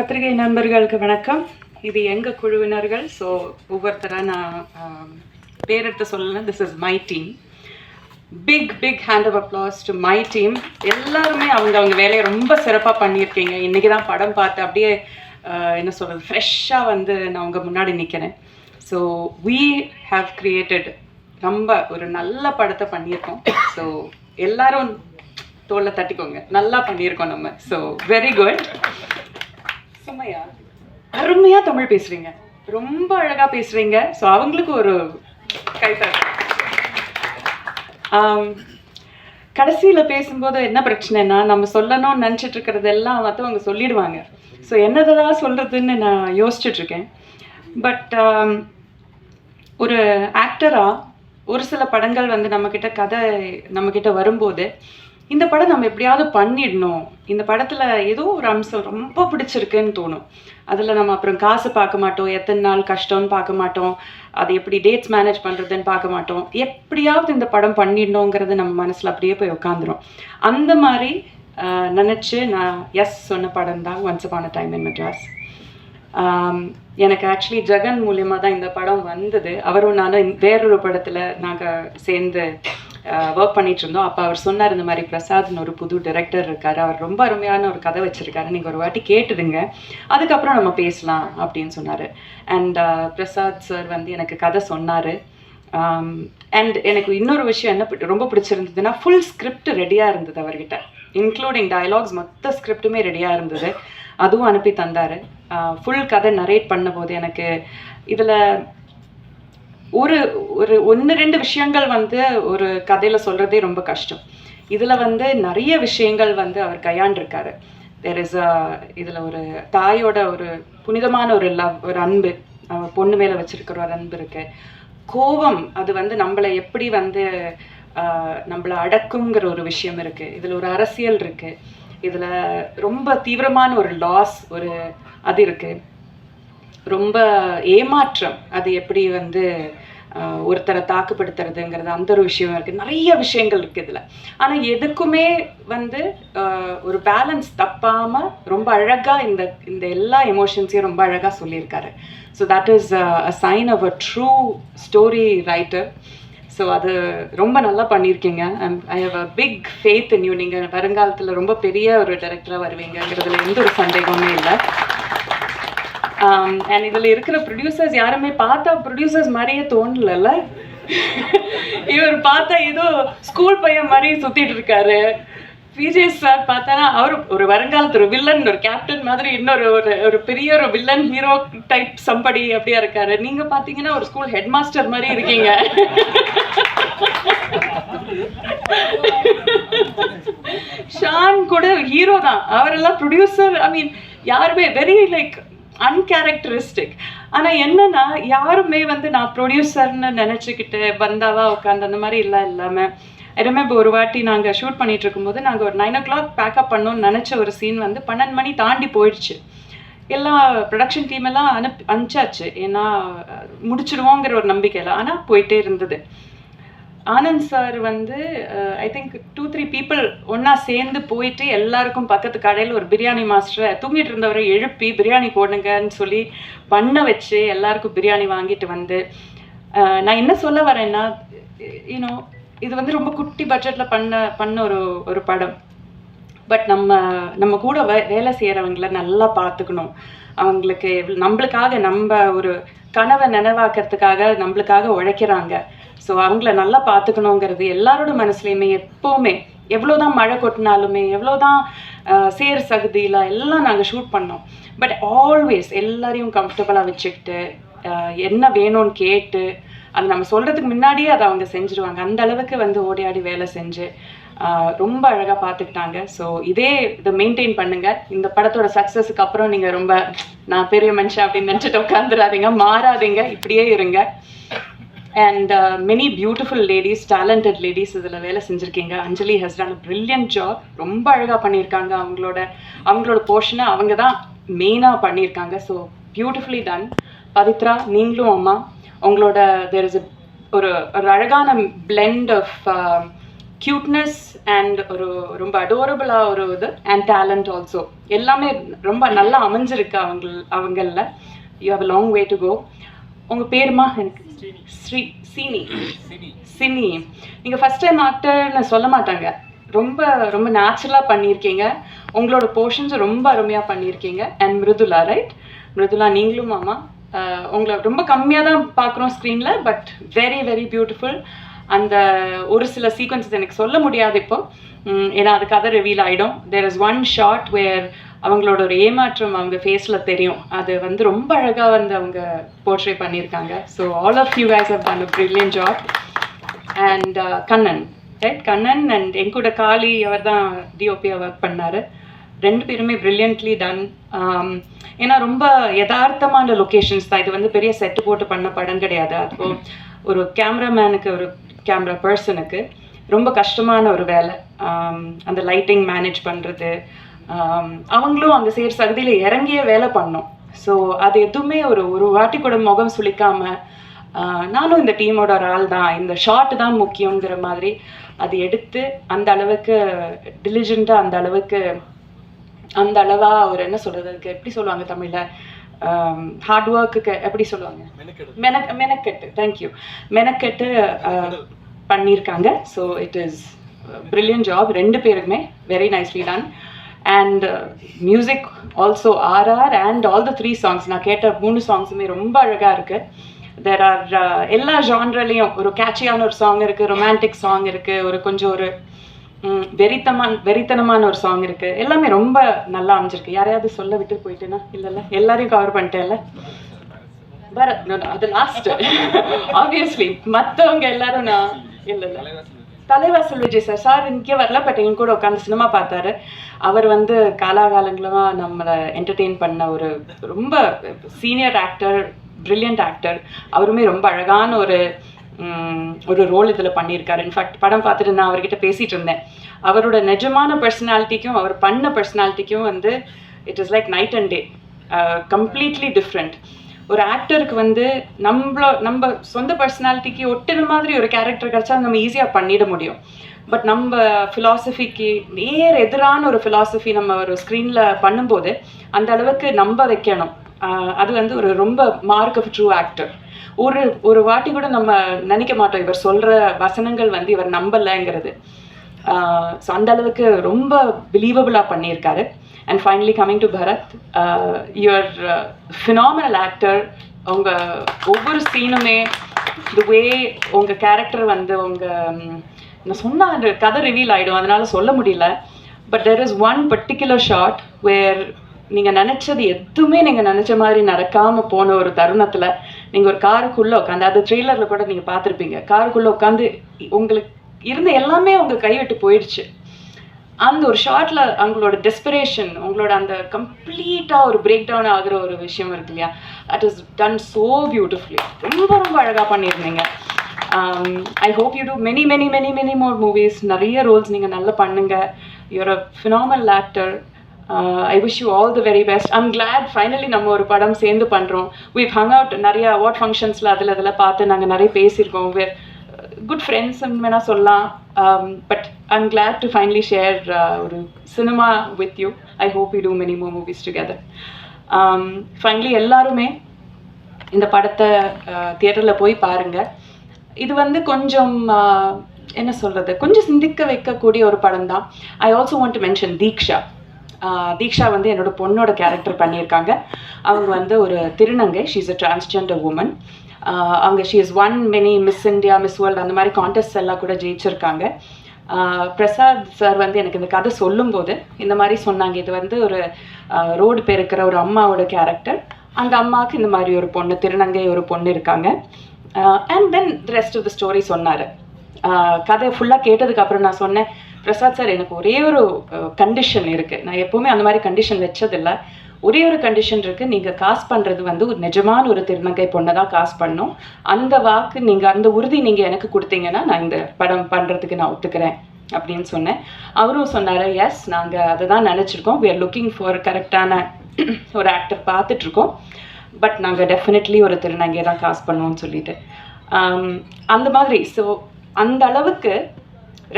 பத்திரிகை நண்பர்களுக்கு வணக்கம். இது எங்கள் குழுவினர்கள்? ஸோ ஒவ்வொருத்தராக நான் பேரெடுத்து சொல்லலாம் this is my team big big hand of applause to my team எல்லாருமே அவங்க அவங்க வேலையை ரொம்ப சிறப்பாக பண்ணியிருக்கீங்க. இன்றைக்கி தான் படம் பார்த்து அப்படியே என்ன சொல்கிறது ஃப்ரெஷ்ஷாக வந்து நான் உங்கள் முன்னாடி நிற்கிறேன் ஸோ வி ஹேவ் க்ரியேட்டட் ரொம்ப ஒரு நல்ல படத்தை பண்ணியிருக்கோம். ஸோ எல்லாரும் தோலை தட்டிக்கோங்க. நல்லா பண்ணியிருக்கோம் நம்ம. ஸோ வெரி குட் சுமையா அருமையா தமிழ் பேசுறீங்க. ரொம்ப அழகா பேசுறீங்க. ஸோ அவங்களுக்கு ஒரு கைத்தட்டு கடைசியில் பேசும்போது என்ன பிரச்சனைனா நம்ம சொல்லணும்னு நினச்சிட்டு இருக்கிறதெல்லாம் மற்றவங்க சொல்லிடுவாங்க. ஸோ என்னதெல்லாம் சொல்கிறதுன்னு நான் யோசிச்சுட்ருக்கேன் பட் ஒரு ஆக்டராக ஒரு சில படங்கள் வந்து நம்மக்கிட்ட கதை நம்மக்கிட்ட வரும்போது இந்த படம் நம்ம எப்படியாவது பண்ணிடணும். இந்த படத்தில் ஏதோ ஒரு அம்சம் ரொம்ப பிடிச்சிருக்குன்னு தோணும். அதில் நம்ம அப்புறம் காசு பார்க்க மாட்டோம். எத்தனை நாள் கஷ்டம்னு பார்க்க மாட்டோம். அது எப்படி டேட்ஸ் மேனேஜ் பண்ணுறதுன்னு பார்க்க மாட்டோம். எப்படியாவது இந்த படம் பண்ணிடணுங்கிறது நம்ம மனசில் அப்படியே போய் உட்காந்துரும் அந்த மாதிரி நினச்சி நான் எஸ் சொன்ன படம் தான் once upon a time in Madras எனக்கு ஆக்சுவலி ஜெகன் மூலியமாக தான் இந்த படம் வந்தது. அவரும் நானும் வேறொரு படத்தில் நாங்கள் சேர்ந்து ஒர்க் பண்ணிட்டு இருந்தோம் அப்போ அவர் சொன்னார் இந்த மாதிரி பிரசாத்னு ஒரு புது டைரக்டர் இருக்கார். அவர் ரொம்ப அருமையான ஒரு கதை வச்சிருக்காரு. நீங்கள் ஒரு வாட்டி கேட்டுடுங்க. அதுக்கப்புறம் நம்ம பேசலாம் அப்படின்னு சொன்னார். அண்ட் பிரசாத் சார் வந்து எனக்கு கதை சொன்னார். அண்ட் எனக்கு இன்னொரு விஷயம் என்ன ரொம்ப பிடிச்சிருந்ததுன்னா ஃபுல் ஸ்கிரிப்ட் ரெடியாக இருந்தது அவர்கிட்ட. இன்க்ளூடிங் டயலாக்ஸ் மொத்த ஸ்கிரிப்ட்டுமே ரெடியாக இருந்தது. அதுவும் அனுப்பி தந்தார். ஃபுல் கதை நரேட் பண்ணும்போது எனக்கு இதில் ஒரு ஒரு ஒன்று ரெண்டு விஷயங்கள் வந்து ஒரு கதையில் சொல்கிறதே ரொம்ப கஷ்டம். இதில் வந்து நிறைய விஷயங்கள் வந்து அவர் கையாண்டிருக்காரு தெர் இஸ் இதில் ஒரு தாயோட ஒரு புனிதமான ஒரு லவ் ஒரு அன்பு பொண்ணு மேலே வச்சிருக்கிற ஒரு அன்பு இருக்கு. கோபம் அது வந்து நம்மளை எப்படி வந்து நம்மளை அடக்குங்கிற ஒரு விஷயம் இருக்கு. இதில் ஒரு அரசியல் இருக்கு. இதில் ரொம்ப தீவிரமான ஒரு லாஸ் ஒரு அது இருக்குது ரொம்ப ஏமாற்றம். அது எப்படி வந்து ஒருத்தரை தாக்குப்படுத்துறதுங்கிறது அந்த ஒரு விஷயம் இருக்குது நிறைய விஷயங்கள் இருக்குது இதில். ஆனால் எதுக்குமே வந்து ஒரு பேலன்ஸ் தப்பாமல் ரொம்ப அழகாக இந்த இந்த எல்லா எமோஷன்ஸையும் ரொம்ப அழகாக சொல்லியிருக்காரு. So that is a sign of a true story writer so அது ரொம்ப நல்லா பண்ணியிருக்கீங்க. I have a big faith in you நீங்கள் வருங்காலத்தில் ரொம்ப பெரிய ஒரு டேரக்டராக வருவீங்கங்கிறதுல எந்த ஒரு சந்தேகமே இல்லை. Um, அண்ட் இதில் இருக்கிற ப்ரொடியூசர்ஸ் யாருமே பார்த்தா ப்ரொடியூசர்ஸ் மாதிரியே தோணலல்ல. இவர் பார்த்தா ஏதோ ஸ்கூல் பையன் மாதிரி சுற்றிட்டு இருக்காரு. விஜய் சார் பார்த்தானா அவர் ஒரு வருங்காலத்து ஒரு வில்லன் ஒரு கேப்டன் மாதிரி இன்னொரு ஒரு ஒரு பெரிய ஒரு வில்லன் ஹீரோ டைப் சம்படி அப்படியா இருக்காரு. நீங்க பாத்தீங்கன்னா ஒரு ஸ்கூல் ஹெட் மாஸ்டர் மாதிரி இருக்கீங்க. ஷான் கூட ஹீரோ தான். அவரெல்லாம் ப்ரொடியூசர் ஐ மீன் யாருமே வெரி லைக் அன்கேரக்டரிஸ்டிக் ஆனால் என்னன்னா யாருமே வந்து நான் ப்ரொடியூசர்னு நினச்சிக்கிட்டு வந்தாவா உட்காந்து அந்த மாதிரி இல்லை இல்லாமல் ஐ ரிமெம்பர் ஒரு வாட்டி நாங்கள் ஷூட் பண்ணிட்டு இருக்கும்போது நாங்கள் ஒரு நைன் ஓ கிளாக் பேக்கப் பண்ணோம்னு நினச்ச ஒரு சீன் வந்து பன்னெண்டு மணி தாண்டி போயிடுச்சு. எல்லா ப்ரொடக்ஷன் டீம் எல்லாம் அனுப்பி அனுப்பிச்சாச்சு. ஏன்னா முடிச்சிடுவோங்கிற ஒரு நம்பிக்கையில். ஆனால் போயிட்டே இருந்தது. ஆனந்த் சார் வந்து I think two three people ஒன்றா சேர்ந்து போயிட்டு எல்லாருக்கும் பக்கத்து கடையில் ஒரு பிரியாணி மாஸ்டரை தூங்கிட்டு இருந்தவரை எழுப்பி பிரியாணி போடுங்கன்னு சொல்லி பண்ண வச்சு எல்லாருக்கும் பிரியாணி வாங்கிட்டு வந்து நான் என்ன சொல்ல வரேன்னா யூனோ இது வந்து ரொம்ப குட்டி பட்ஜெட்டில் பண்ண பண்ண ஒரு ஒரு படம். பட் நம்ம நம்ம கூட வே- வேலை செய்கிறவங்கள நல்லா பார்த்துக்கணும். அவங்களுக்கு நம்மளுக்காக நம்ம ஒரு கனவை நினைவாக்கிறதுக்காக நம்மளுக்காக உழைக்கிறாங்க. ஸோ அவங்கள நல்லா பார்த்துக்கணுங்கிறது எல்லாரோட மனசுலையுமே எப்போவுமே. எவ்வளோதான் மழை கொட்டினாலுமே எவ்வளோதான் சேர் சகுதியில் எல்லாம் நாங்கள் ஷூட் பண்ணோம். பட் ஆல்வேஸ் எல்லாரையும் கம்ஃபர்டபுளாக வச்சுக்கிட்டு என்ன வேணும்னு கேட்டு அது நம்ம சொல்கிறதுக்கு முன்னாடியே அதை அவங்க செஞ்சுருவாங்க. அந்த அளவுக்கு வந்து ஓடி ஆடி வேலை செஞ்சு ரொம்ப அழகாக பார்த்துக்கிட்டாங்க. ஸோ இதே இதை மெயின்டைன் பண்ணுங்கள் இந்த படத்தோட சக்ஸஸுக்கு அப்புறம் நீங்கள் ரொம்ப நான் பெரிய மனுஷன் அப்படின்னு நினச்சிட்டு உட்காந்துடாதீங்க மாறாதீங்க. இப்படியே இருங்க. And many beautiful ladies talented ladies இதில் வேலை செஞ்சுருக்கீங்க. Anjali has done brilliant job ரொம்ப அழகாக பண்ணியிருக்காங்க அவங்களோட அவங்களோட போர்ஷனை அவங்க தான் மெயினாக பண்ணியிருக்காங்க. ஸோ பியூட்டிஃபுல்லி டன் பவித்ரா நீங்களும் அம்மா உங்களோட தெர் இஸ் ஒரு ஒரு அழகான பிளெண்ட் ஆஃப் க்யூட்னஸ் அண்ட் ஒரு ரொம்ப அடோரபிளாக ஒரு இது அண்ட் டேலண்ட் ஆல்சோ எல்லாமே ரொம்ப நல்லா அமைஞ்சிருக்கு அவங்க அவங்களில். You have long way to go உங்கள் பேருமா எனக்கு ஸ்ரீ சீனி. சினி. நீங்கள் ஃபஸ்ட் டைம் ஆக்டர்னு சொல்ல மாட்டாங்க. ரொம்ப ரொம்ப நேச்சுரலாக பண்ணியிருக்கீங்க. உங்களோட போர்ஷன்ஸ் ரொம்ப அருமையாக பண்ணியிருக்கீங்க. அண்ட் மிருதுலா ரைட் மிருதுலா நீங்களும் மாமா. உங்களை ரொம்ப கம்மியாக தான் பார்க்குறோம் ஸ்க்ரீனில் பட் வெரி வெரி பியூட்டிஃபுல் அந்த ஒரு சில சீக்வன்சஸ் எனக்கு சொல்ல முடியாது இப்போ. ஏன்னா அது கதை ரிவீல் ஆகிடும் there is one shot where அவங்களோட ஒரு ஏமாற்றம் அவங்க ஃபேஸில் தெரியும். அது வந்து ரொம்ப அழகாக வந்து அவங்க போர்ட்ரே பண்ணியிருக்காங்க. So all of you has have done brilliant job and Kannan right Kannan and என் கூட காளி அவர் தான் டிஓபியாக ஒர்க் பண்ணார். ரெண்டு பேருமே ப்ரில்லியன்ட்லி டன் um, ஏன்னா ரொம்ப யதார்த்தமான லொக்கேஷன்ஸ் தான். இது வந்து பெரிய செட்டு போட்டு பண்ண படம் கிடையாது. அப்போ ஒரு கேமராமேனுக்கு ஒரு கேமரா பர்சனுக்கு ரொம்ப கஷ்டமான ஒரு வேலை. Um, அந்த லைட்டிங் மேனேஜ் பண்ணுறது அவங்களும் அந்த சேர் சகதியில் இறங்கிய வேலை பண்ணோம். ஸோ அது எதுவுமே ஒரு ஒரு வாட்டி கூட முகம் சுளிக்காமல் நானும் இந்த டீமோட ஒரு ஆள் தான். இந்த ஷார்ட் தான் முக்கியங்கிற மாதிரி அது எடுத்து அந்த அளவுக்கு டிலிஜெண்ட்டாக அந்த அளவுக்கு அந்த அளவா ஒரு என்ன சொல்றது அதுக்கு எப்படி சொல்லுவாங்க தமிழ்ல? ஹார்ட் ஒர்க்குக்கு எப்படி சொல்லுவாங்க? மெனக் மெனக்கெட்டு. தேங்க்யூ மெனக்கெட்டு பண்ணியிருக்காங்க. So it is brilliant job ரெண்டு பேருக்குமே very nicely done and music also RR and all the three songs நான் கேட்ட மூணு சாங்ஸுமே ரொம்ப அழகாக இருக்குது தெர் ஆர் uh, எல்லா ஜான்ரலையும் ஒரு கேட்சியான ஒரு சாங் இருக்குது ரொமான்டிக் சாங் இருக்குது ஒரு கொஞ்சம் ஒரு வெறித்தமான வெறித்தனமான ஒரு சாங் இருக்குது எல்லாமே ரொம்ப நல்லா அமைஞ்சிருக்கு. யாரையாவது சொல்ல விட்டு போயிட்டேன்னா இல்லைல்ல எல்லாரையும் கவர் பண்ணிட்டேன்ல. பரத் அது லாஸ்ட் ஆப்வியஸ்லி மற்றவங்க எல்லாரும் நான் இல்லை இல்லை. தலைவாசல் விஜய் சார் சார் இங்கே வரல பட் எங்க கூட உட்காந்து சினிமா பார்த்தாரு. அவர் வந்து காலாகாலங்களா நம்மளை என்டர்டெயின் பண்ண ஒரு ரொம்ப சீனியர் ஆக்டர் பிரில்லியன்ட் ஆக்டர் அவருமே ரொம்ப அழகான ஒரு ஒரு ரோல் இதில் பண்ணியிருக்காரு. இன்ஃபேக்ட் படம் பார்த்துட்டு நான் அவர்கிட்ட பேசிட்டு இருந்தேன். அவரோட நிஜமான பர்சனாலிட்டிக்கும் அவர் பண்ண பர்சனாலிட்டிக்கும் வந்து it is like night and day completely different ஒரு ஆக்டருக்கு வந்து நம்மள நம்ம சொந்த பர்சனாலிட்டிக்கு ஒட்டின மாதிரி ஒரு கேரக்டர் கிடைச்சா நம்ம ஈஸியாக பண்ணிட முடியும். பட் நம்ம ஃபிலாசபிக்கு நேர் எதிரான ஒரு ஃபிலாசபி நம்ம ஒரு ஸ்க்ரீனில் பண்ணும்போது அந்த அளவுக்கு நம்ப வைக்கணும். அது வந்து ஒரு ரொம்ப மார்க் ஆஃப் ட்ரூ ஆக்டர் ஒரு ஒரு வாட்டி கூட நம்ம நினைக்க மாட்டோம் இவர் சொல்கிற வசனங்கள் வந்து இவர் நம்பலைங்கிறது. ஸோ அந்த அளவுக்கு ரொம்ப பிலீவபிளாக பண்ணியிருக்காரு. And finally coming to Bharath your phenomenal actor உங்க ஒவ்வொரு சீனுமே தி வே உங்க கேரக்டர் வந்து உங்கள் நான் சொன்ன அந்த கதை ரிவீல் ஆயிடும். அதனால சொல்ல முடியல. But there is one particular shot where நீங்கள் நினச்சது எதுவுமே நீங்கள் நினச்ச மாதிரி நடக்காமல் போன ஒரு தருணத்தில் நீங்கள் ஒரு காருக்குள்ளே உட்காந்து அது ட்ரெய்லரில் கூட நீங்கள் பார்த்துருப்பீங்க. காருக்குள்ளே உட்காந்து உங்களுக்கு இருந்த எல்லாமே உங்கள் கைவிட்டு போயிடுச்சு. அந்த ஒரு ஷார்ட்ல அவங்களோட டெஸ்பிரேஷன் உங்களோட அந்த கம்ப்ளீட்டாக ஒரு பிரேக் டவுன் ஆகுற ஒரு விஷயம் இருக்கு இல்லையா? That is done so beautifully ரொம்ப ரொம்ப அழகாக பண்ணியிருந்தீங்க. I hope you do many many many many more movies நிறைய ரோல்ஸ் நீங்கள் நல்லா பண்ணுங்க. You're a phenomenal actor I wish you all the very best I'm glad finally நம்ம ஒரு படம் சேர்ந்து பண்ணுறோம் வி ஹங் அவுட் நிறைய அவார்ட் ஃபங்க்ஷன்ஸில் அதில் அதில் பார்த்து நாங்கள் நிறைய பேசியிருக்கோம். வேர் குட் ஃப்ரெண்ட்ஸ் வேணால் சொல்லலாம். Um, but glad to to finally share ஒரு cinema with you I hope do do more movies together. Um, finally எல்லாருமே இந்த படத்தை uh, தியேட்டரில் போய் பாருங்கள் இது வந்து கொஞ்சம் uh, என்ன சொல்கிறது கொஞ்சம் சிந்திக்க வைக்கக்கூடிய ஒரு படம் தான் I also want to mention Diksha uh, Diksha வந்து என்னோட பொண்ணோட கேரக்டர் பண்ணியிருக்காங்க. அவங்க வந்து ஒரு திருநங்கை. ஷீஸ் அ டிரான்ஸ்ஜெண்டர் உமன் அவங்க she is one many Miss India Miss World அந்த மாதிரி கான்டெஸ்ட் எல்லாம் கூட ஜெயிச்சிருக்காங்க. பிரசாத் சார் வந்து எனக்கு இந்த கதை சொல்லும்போது இந்த மாதிரி சொன்னாங்க. இது வந்து ஒரு ரோடு பெருக்கிற ஒரு அம்மாவோட கேரக்டர் அந்த அம்மாவுக்கு இந்த மாதிரி ஒரு பொண்ணு திருநங்கை ஒரு பொண்ணு இருக்காங்க. And then rest of the story சொன்னார். கதை ஃபுல்லாக கேட்டதுக்கப்புறம் நான் சொன்னேன் பிரசாத் சார் எனக்கு ஒரே ஒரு கண்டிஷன் இருக்குது நான் எப்போவுமே அந்த மாதிரி கண்டிஷன் வச்சதில்லை. ஒரே ஒரு கண்டிஷன் இருக்குது நீங்கள் காசு பண்ணுறது வந்து ஒரு நிஜமான ஒரு திருநங்கை பொண்ணை தான் காசு பண்ணும். அந்த வாக்கு நீங்கள் அந்த உறுதி நீங்கள் எனக்கு கொடுத்தீங்கன்னா நான் இந்த படம் பண்ணுறதுக்கு நான் ஒத்துக்கிறேன் அப்படின்னு சொன்னேன். அவரும் சொன்னார் எஸ் நாங்கள் அதை தான் நினச்சிருக்கோம் வி ஆர் லுக்கிங் ஃபார் கரெக்டான ஒரு ஆக்டர் பார்த்துட்ருக்கோம். பட் நாங்கள் டெஃபினெட்லி ஒரு திருநங்கையை தான் காசு பண்ணுவோம்னு சொல்லிட்டு. அந்த மாதிரி. ஸோ அந்த அளவுக்கு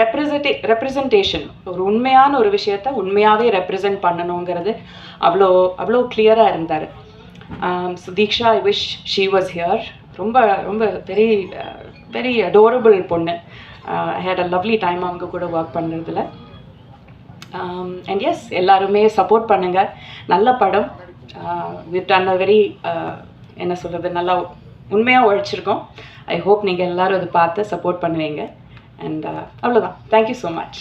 ரெப்ரசன்டே ரெப்ரசன்டேஷன் ஒரு உண்மையான ஒரு விஷயத்த உண்மையாகவே ரெப்ரசன்ட் பண்ணணுங்கிறது அவ்வளோ அவ்வளோ கிளியராக இருந்தார். So Diksha I wish she was here ரொம்ப ரொம்ப வெரி வெரி அடோரபிள் பொண்ணு. I had a lovely time அவங்க கூட ஒர்க் பண்ணுறதுல அண்ட் எஸ் எல்லாருமே சப்போர்ட் பண்ணுங்கள் நல்ல படம். வித் டன் அ வெரி என்ன சொல்கிறது நல்லா உண்மையாக உழைச்சிருக்கோம். ஐ ஹோப் நீங்கள் எல்லோரும் அதை பார்த்து சப்போர்ட் பண்ணுவீங்க. அண்ட் அவ்வளோதான் தேங்க்யூ ஸோ மச்